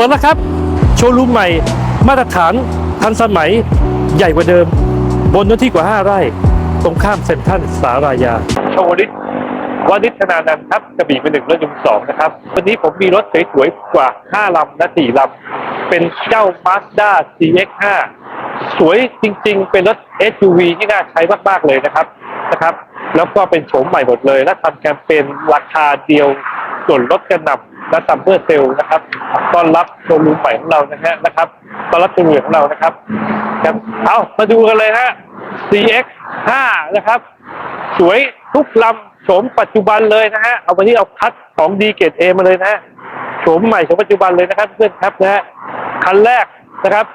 ปิดแล้วครับ โชว์รูมใหม่ มาตรฐานทันสมัยใหญ่กว่าเดิม บนเนื้อที่กว่า 5 ไร่ ตรงข้ามเซ็นทรัลสารายาชวลิตวานิชธนานันท์ครับกระบี่เป็นหนึ่งและยมสองนะครับ วันนี้ผมมีรถสวยๆกว่า 5 ลำและ 4 ลำ เป็นเจ้า Mazda CX-5 สวยจริงๆ เป็นรถ SUV ที่น่าใช้มากๆเลยนะครับ นะครับ แล้วก็เป็นโฉมใหม่หมดเลย และทำแคมเปญราคาเดียวส่วนลดกระหน่ำและซัมเมอร์เซลนะครับต้อนรับโชว์รูมใหม่ของเรานะฮะนะครับต้อนรับตัวเรือของเรานะครับครับเอามาดูกันเลยฮะ CX 5นะครับ สวยทุกลำโฉมปัจจุบันเลยนะฮะเอาวันนี้เอาคัดของดีเกรดเอมาเลยนะฮะโฉมใหม่โฉมปัจจุบันเลยนะครับ เพื่อนครับนะฮะคันแรกนะครับ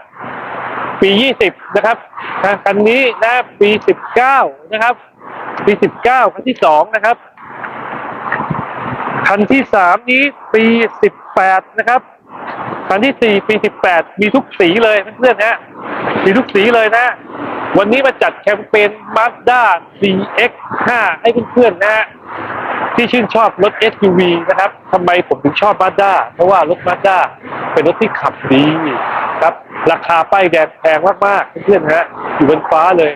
ปี 20 นะครับคันนี้นะปี 19 นะครับ ปี 19 คันที่ 2 นะครับ คันที่ 3 นี้ปี 18 นะครับ คันที่ 4 ปี 18 มีทุกสีเลยเพื่อนๆฮะมีทุกสีเลยนะ วันนี้มาจัดแคมเปญ Mazda CX-5 ให้เพื่อนๆนะฮะ ที่ชื่นชอบรถ SUV นะครับทำไมผมถึงชอบ Mazda เพราะว่ารถ Mazda เป็นรถที่ขับดีครับ ราคาป้ายแดงแพงมากๆเพื่อนๆฮะอยู่บนฟ้าเลย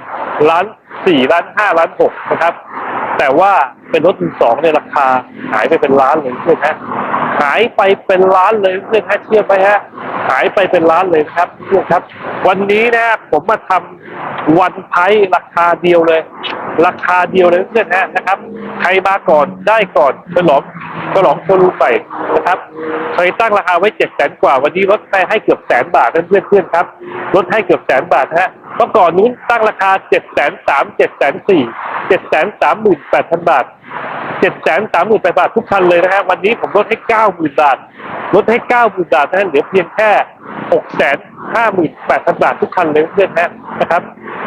ล้านสี่ล้านห้าล้านหกนะครับ แต่ว่าเป็นรถมือสองในราคาหายไปเป็นล้านเลยเพื่อนฮะหายไปเป็นล้านเลยเพื่อนฮะเชื่อไหมฮะ หายไปเป็นล้านเลยนะครับเพื่อนครับ วันนี้นะผมมาทำวันไพ่ราคาเดียวเลย ราคาเดียวเลยเพื่อนฮะนะครับ ใครมาก่อนได้ก่อนฉลองฉลองโชว์รูมใหม่นะครับเคยตั้งราคาไว้เจ็ดแสนกว่า วันนี้ลดไปให้เกือบแสนบาทนะเพื่อนเพื่อนครับลดให้เกือบแสนบาทฮะเมื่อก่อนนู้นตั้งราคาเจ็ดแสนสามเจ็ดแสนสี่เจ็ดแสนสามหมื่นแปดพันบาท เจ็ดแสนสามหมื่นแปดบาททุกคันเลยนะฮะวันนี้ผมลดให้เก้าหมื่นบาทลดให้เก้าหมื่นบาทนะฮะเหลือเพียงแค่หกแสนห้าหมื่นแปดพันบาททุกคันเลยเพื่อนๆฮะนะครับ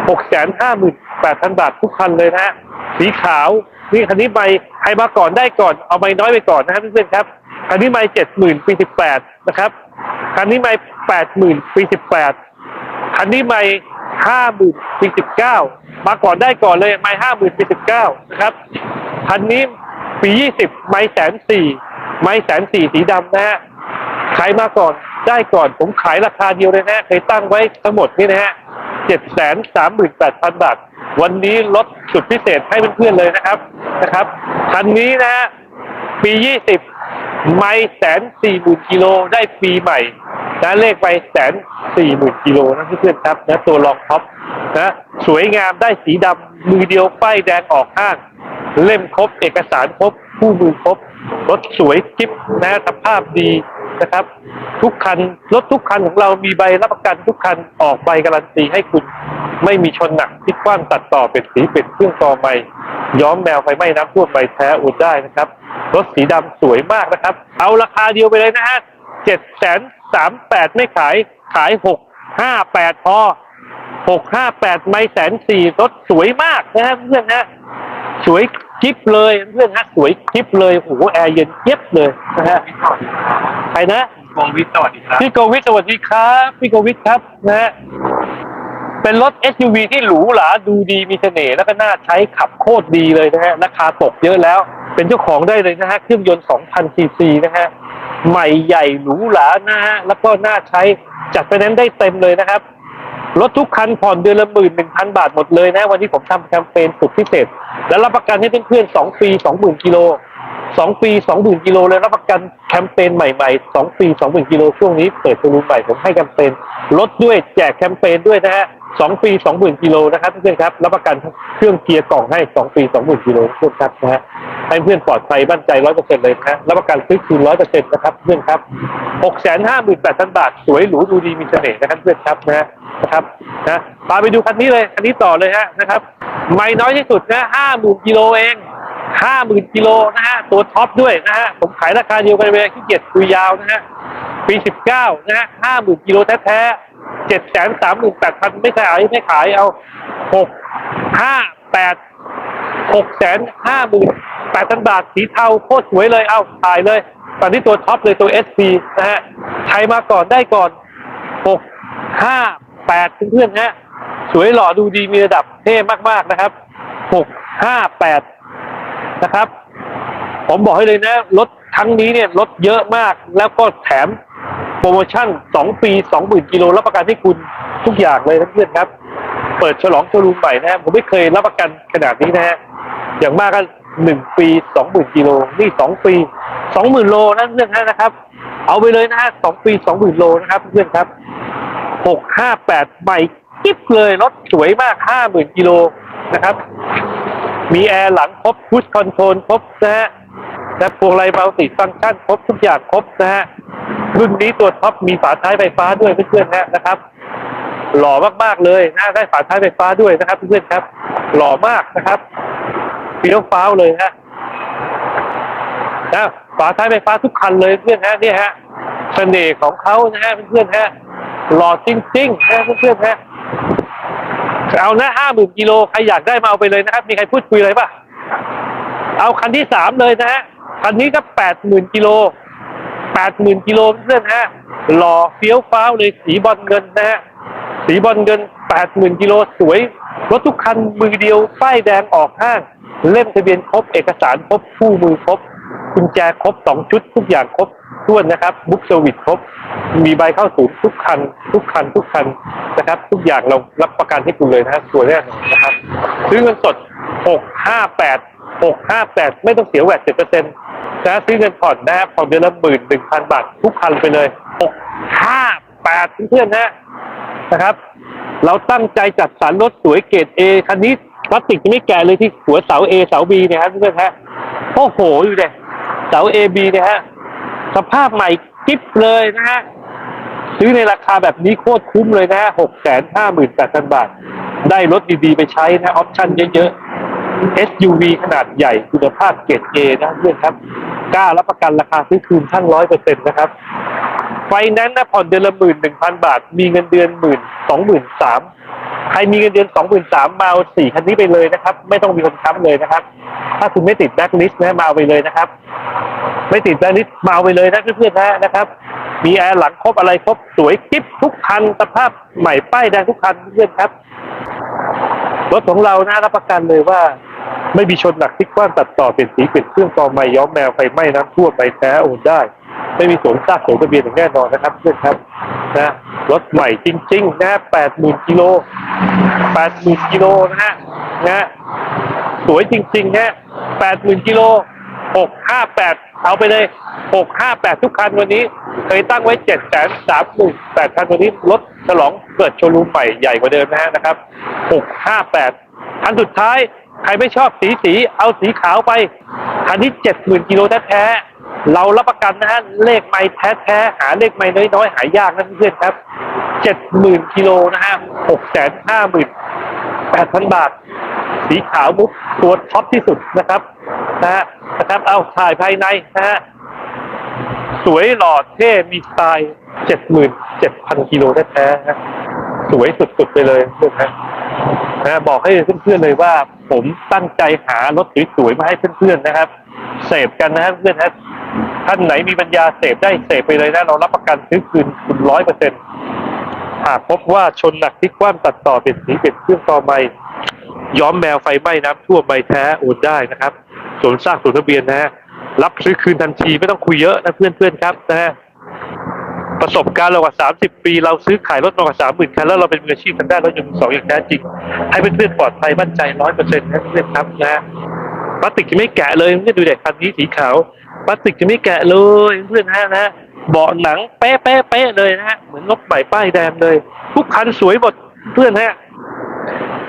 หกแสนห้าหมื่นแปดพันบาททุกคันเลยนะฮะสีขาวนี่คันนี้ไม่ใครมาก่อนได้ก่อนเอาไม่น้อยไปก่อนนะฮะเพื่อนๆครับคันนี้ไม่เจ็ดหมื่นปีสิบแปดนะครับคันนี้ไม่แปดหมื่นปีสิบแปดคันนี้ไม่ห้าหมื่นปีสิบเก้ามาก่อนได้ก่อนเลยไม่ห้าหมื่นปีสิบเก้านะครับคันนี้ ปียี่สิบไม่แสนสี่ไม่แสนสี่สีดำนะฮะขายมาก่อนได้ก่อนผมขายราคาเดียวเลยนะฮะเคยตั้งไว้ทั้งหมดนี่นะฮะเจ็ดแสนสามหมื่นแปดพันบาท วันนี้ลดสุดพิเศษให้เพื่อนๆเลยนะครับนะครับคันนี้นะฮะปียี่สิบไม่แสนสี่หมื่นกิโลได้ปีใหม่นะเลขไปแสนสี่หมื่นกิโลนะเพื่อนๆครับนะตัวรองท็อปนะสวยงามได้สีดำมือเดียวป้ายแดงออกห้าง เล่มครบ เอกสารครบคู่มือครบ รถสวยกิ๊บนะสภาพดีนะครับ ทุกคัน รถทุกคันของเรามีใบรับประกันทุกคันออกใบการันตีให้คุณไม่มีชนหนักพลิกคว่ำตัดต่อเป็ดสีเป็ดเครื่องต่อใหม่ย้อมแมวไฟไหม้น้ำท่วมใบแท้อุดได้นะครับ รถสีดำสวยมากนะครับ เอาราคาเดียวไปเลยนะฮะเจ็ดแสนสามแปดไม่ขายขายหกห้าแปดพอหกห้าแปดไม่แสนสี่รถสวยมากนะฮะเพื่อนฮะ สวยกิ๊บเลยเพื่อนฮะสวยกิ๊บเลยโอ้โหแอร์เย็นเย็บเลยนะฮะใครนะวงวิทย์สวัสดีครับพี่โกวิทสวัสดีครับพี่โกวิทครับนะฮะเป็นรถ SUV ที่หรูหราดูดีมีเสน่ห์แล้วก็น่าใช้ขับโคตรดีเลยนะฮะราคาตกเยอะแล้ว เป็นเจ้าของได้เลยนะฮะเครื่องยนต์ 2,000 ซีซีนะฮะใหม่ใหญ่หรูหรานะฮะแล้วก็น่าใช้จัดไปนั้นได้เต็มเลยนะครับรถทุกคันผ่อนเดือนละหมื่นหนึ่งพันบาทหมดเลยนะ วันนี้ผมทำแคมเปญสุดพิเศษ และรับประกันให้เพื่อนๆสองปีสองหมื่นกิโลสองปีสองหมื่นกิโลเลยรับประกันแคมเปญใหม่ๆสองปีสองหมื่นกิโลช่วงนี้เปิดตัวรูมใหม่ผมให้แคมเปญลดด้วยแจกแคมเปญด้วยนะฮะ สองปีสองหมื่นกิโลนะครับเพื่อนครับรับประกันเครื่องเกียร์กล่องให้สองปีสองหมื่นกิโลเพื่อนครับนะฮะให้เพื่อนปลอดภัยมั่นใจร้อยเปอร์เซ็นต์เลยนะฮะรับประกันซื้อคืนร้อยเปอร์เซ็นต์นะครับเพื่อนครับหกแสนห้าหมื่นแปดพันบาทสวยหรูดูดีมีเสน่ห์นะครับเพื่อนครับนะนะครับนะพาไปดูคันนี้เลยคันนี้ต่อเลยฮะนะครับ ไม่น้อยที่สุดนะห้าหมื่นกิโลเองห้าหมื่นกิโลนะฮะตัวท็อปด้วยนะฮะผมขายราคาเดียวกันเลยที่เกียรคุยยาวนะฮะปีสิบเก้านะฮะห้าหมื่นกิโลแท้ๆ เจ็ดแสนสามหมื่นแปดพันไม่ขายไม่ขายเอาหกห้าแปดหกแสนห้าหมื่นแปดพันบาทสีเทาโคตรสวยเลยเอาถ่ายเลยตอนนี้ตัวท็อปเลยตัวเอสีนะฮะใครมาก่อนได้ก่อนหกห้าแปดเพื่อนๆฮะสวยหล่อดูดีมีระดับเท่มากๆนะครับหกห้าแปดนะครับ ผมบอกให้เลยนะรถครั้งนี้เนี่ยรถเยอะมากแล้วก็แถม โปรโมชั่น 2 ปี 20,000กิโลรับประกันให้คุณทุกอย่างเลยนะเพื่อนครับ เปิดฉลองโชว์รูมใหม่นะ ผมไม่เคยรับประกันขนาดนี้นะฮะอย่างมากก็หนึ่งปีสองหมื่นกิโลนี่สองปีสองหมื่นโลนะเพื่อนๆนะครับ เอาไปเลยนะฮะสองปีสองหมื่นโลนะครับเพื่อนครับหกห้าแปดใหม่กิ๊บเลยรถสวยมากห้าหมื่นกิโลนะครับ มีแอร์หลังครบพุชคอนโทรลครบนะฮะและพวงไรเบลติฟังก์ชันครบทุกอย่างครบนะฮะ รุ่นนี้ตัวท็อปมีฝาท้ายไฟฟ้าด้วยเพื่อนๆนะนะครับ หล่อมากๆเลยนะได้ฝาท้ายไฟฟ้าด้วยนะครับเพื่อนๆครับ หล่อมากนะครับเฟี้ยวฟ้าวเลยฮะนะฝาท้ายไฟฟ้าทุกคันเลยเพื่อนฮะเนี่ยฮะเสน่ห์ของเขานะฮะเพื่อนๆฮะหล่อจริงๆนะเพื่อนๆฮะเอานะห้าหมื่นกิโลใครอยากได้มาเอาไปเลยนะครับ มีใครพูดคุยอะไรป่ะ เอาคันที่สามเลยนะฮะคันนี้ก็แปดหมื่นกิโล แปดหมื่นกิโลเพื่อนฮะหล่อเฟี้ยวฟ้าวเลยสีบอลเงินนะฮะสีบอลเงิน 80,000กิโลสวยรถทุกคันมือเดียวป้ายแดงออกห้าง เล่มทะเบียนครบ เอกสารครบคู่มือครบกุญแจครบ 2 ชุดทุกอย่างครบท้วนนะครับบุ๊กเซอร์วิสครบ มีใบเข้าศูนย์ทุกคัน ทุกคันทุกคันนะครับ ทุกอย่างเรารับประกันให้คุณเลยนะตัวแน่นะครับ ซื้อเงินสด 658 658 ไม่ต้องเสียแวด7% นะซื้อเงินผ่อนนะผ่อนเดือนละหมื่นหนึ่งพันบาททุกคันไปเลย658เพื่อนๆนะนะครับ เราตั้งใจจัดสรรรถสวยเกรด A คันนี้พลาสติกยังไม่แก่เลยที่หัวเสา A เสา B เนี่ยครับเพื่อนๆฮะโอ้โหอยู่เลยเสา A B เนี่ยฮะสภาพใหม่กิ๊บเลยนะฮะซื้อในราคาแบบนี้โคตรคุ้มเลยนะฮะหกแสนห้าหมื่นแปดพันบาท ได้รถดีๆไปใช้นะออปชั่นเยอะๆ SUV ขนาดใหญ่คุณภาพเกรด A นะเพื่อนครับกล้ารับประกันราคาซื้อคืนทั้งร้อยเปอร์เซ็นต์นะครับไฟแนนซ์นะผ่อนเดือนละหมื่นหนึ่งพันบาท มีเงินเดือนหมื่นสองหมื่นสามใครมีเงินเดือนสองหมื่นสามมาเอาสี่คันนี้ไปเลยนะครับ ไม่ต้องมีคนค้ำเลยนะครับ ถ้าคุณไม่ติดแบ็คลิสต์นะมาเอาไปเลยนะครับ ไม่ติดแบ็คลิสต์มาเอาไปเลยนะเพื่อนๆนะนะครับ มีแอร์หลังครบอะไรครบสวยกิ๊บทุกคันสภาพใหม่ป้ายแดงทุกคันเพื่อนครับ รถของเรานะรับประกันเลยว่า ไม่มีชนหนักที่กว้านตัดต่อเปลี่ยนสีเปลี่ยนเครื่องกรอใหม่ย้อมแมวไฟไหม้น้ำท่วมใบแท้โอนได้ ไม่มีสวมซากสวมทะเบียนอย่างแน่นอนนะครับเพื่อนครับนะรถใหม่จริง ๆ นะแปดหมื่นกิโลแปดหมื่นกิโลนะฮะนะสวยจริงๆนะแปดหมื่นกิโลหกห้าแปดเอาไปเลยหกห้าแปดทุกคันวันนี้ เคยตั้งไว้เจ็ดแสนสามหมื่นแปดคันวันนี้รถฉลองเกิดโชว์รูมใหม่ใหญ่กว่าเดิมนะฮะนะครับหกห้าแปดคันสุดท้าย ใครไม่ชอบสีสีเอาสีขาวไปคันที่เจ็ดหมื่นกิโลแท้ๆเรารับประกันนะฮะเลขไม้แท้ๆหาเลขไม้น้อยๆหายากนะเพื่อนๆครับเจ็ดหมื่นกิโลนะฮะหกแสนห้าหมื่นแปดพันบาท สีขาวมุกตัวท็อปที่สุดนะครับนะฮะนะครับเอาถ่ายภายในนะฮะ สวยหล่อเท่มีสไตล์เจ็ดหมื่นเจ็ดพันกิโลแท้ๆนะสวยสุดๆไปเลยเพื่อนๆนะบอกให้เพื่อนๆเลยว่า ผมตั้งใจหารถสวยๆมาให้เพื่อนๆนะครับ เสพกันนะครับเพื่อนครับท่านไหนมีปัญญาเสพได้เสพไปเลยนะเรารับประกันซื้อคืนคุณร้อยเปอร์เซ็นต์หากพบว่าชนหนักที่กว้านตัดต่อเปลี่ยนสีเปลี่ยนเครื่องต่อใหม่ย้อมแมวไฟไหม้น้ำท่วมใบแท้โอนได้นะครับสวมซากสวมทะเบียนนะฮะ รับซื้อคืนทันทีไม่ต้องคุยเยอะนะเพื่อนๆครับนะฮะประสบการณ์เรากว่า 30 ปี เราซื้อขายรถมากว่า 30,000 คันแล้วเราเป็นมืออาชีพทางด้านรถยนต์สองอย่างแท้จริง ให้เพื่อนๆปลอดภัยมั่นใจร้อยเปอร์เซ็นต์นะเพื่อนครับนะพลาสติกจะไม่แกะเลยเพื่อนดูเด็กคันนี้สีขาวพลาสติกจะไม่แกะเลยเพื่อนฮะนะเบาะหนังเป๊ะเป๊ะเป๊ะเลยนะฮะเหมือนรถใหม่ป้ายแดงเลย ทุกคันสวยหมดเพื่อนฮะ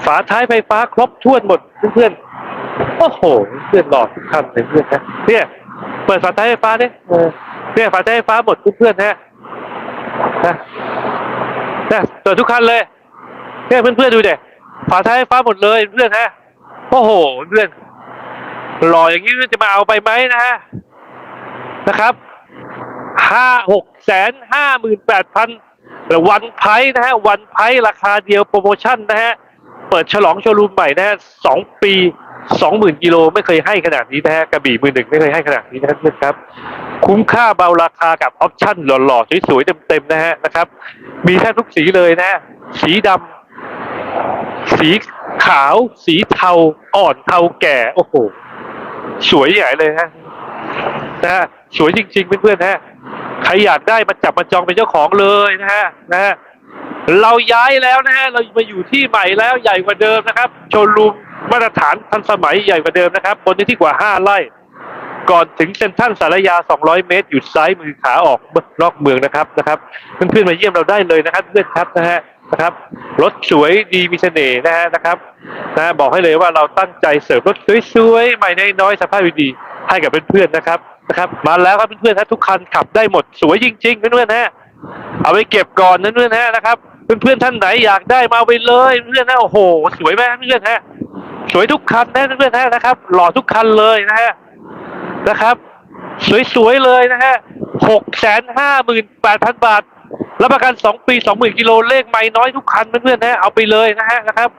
ฝาท้ายไฟฟ้าครบถ้วนหมดเพื่อนๆโอ้โห เพื่อนหล่อทุกคันเลยเพื่อนฮะเนี่ย เปิดฝาท้ายไฟฟ้าเนี่ยเนี่ยฝาท้ายไฟฟ้าหมดเพื่อนๆฮะนะนะเปิดทุกคันเลยแค่เพื่อนๆดูเด็ฝาท้ายไฟฟ้าหมดเลยเพื่อนฮะโอ้โหเพื่อนหล่ออย่างนี้จะมาเอาไปไหมนะฮะนะครับห้าหกแสนห้าหมื่นแปดพันวันไพร์นะฮะวันไพร์ราคาเดียวโปรโมชั่นนะฮะเปิดฉลองโชว์รูมใหม่นะฮะสองปี สองหมื่นกิโลไม่เคยให้ขนาดนี้นะฮะกระบี่มือหนึ่งไม่เคยให้ขนาดนี้นะครับ คุ้มค่าเบาราคากับออปชั่นหล่อๆสวยๆเต็มๆนะฮะนะครับ มีแทบทุกสีเลยนะ สีดำสีขาว สีเทาอ่อนเทาแก่ โอ้โห สวยใหญ่เลยฮะนะฮะสวยจริงๆเพื่อนๆฮะใครอยากได้มาจับมาจองเป็นเจ้าของเลยนะฮะนะฮะเราย้ายแล้วนะฮะเรามาอยู่ที่ใหม่แล้วใหญ่กว่าเดิมนะครับ โชว์รูม มาตรฐานทันสมัยใหญ่กว่าเดิมนะครับ บนนื้ที่กว่า 5 ไร่ ก่อนถึงเซ็นทรัลสารยา 200 เมตร อยู่ซ้ายมือขาออกนอกเมืองนะครับนะครับเพื่อนๆมาเยี่ยมเราได้เลยนะครับเพื่อนครับนะฮะนะครับรถสวยดีมีเสน่ห์นะฮะนะครับนะบอกให้เลยว่าเราตั้งใจเสิร์ฟรถสวยๆใหม่น้อยๆสภาพดีให้กับเพื่อนๆนะครับนะครับ มาแล้วครับเพื่อนๆนะทุกคันขับได้หมดสวยจริงๆเพื่อนๆนะเอาไปเก็บก่อนนะเพื่อนๆนะนะครับเพื่อนๆท่านไหนอยากได้มาเอาไปเลยเพื่อนๆนะโอ้โห สวยไหมเพื่อนๆฮะ สวยทุกคันนะเพื่อนๆนะนะครับ หล่อทุกคันเลยนะฮะนะครับ สวยๆเลยนะฮะหกแสนห้าหมื่นแปดพันบาทรับประกันสองปีสองหมื่นกิโลเลขไม่น้อยทุกคันเพื่อนๆนะเอาไปเลยนะฮะนะครับ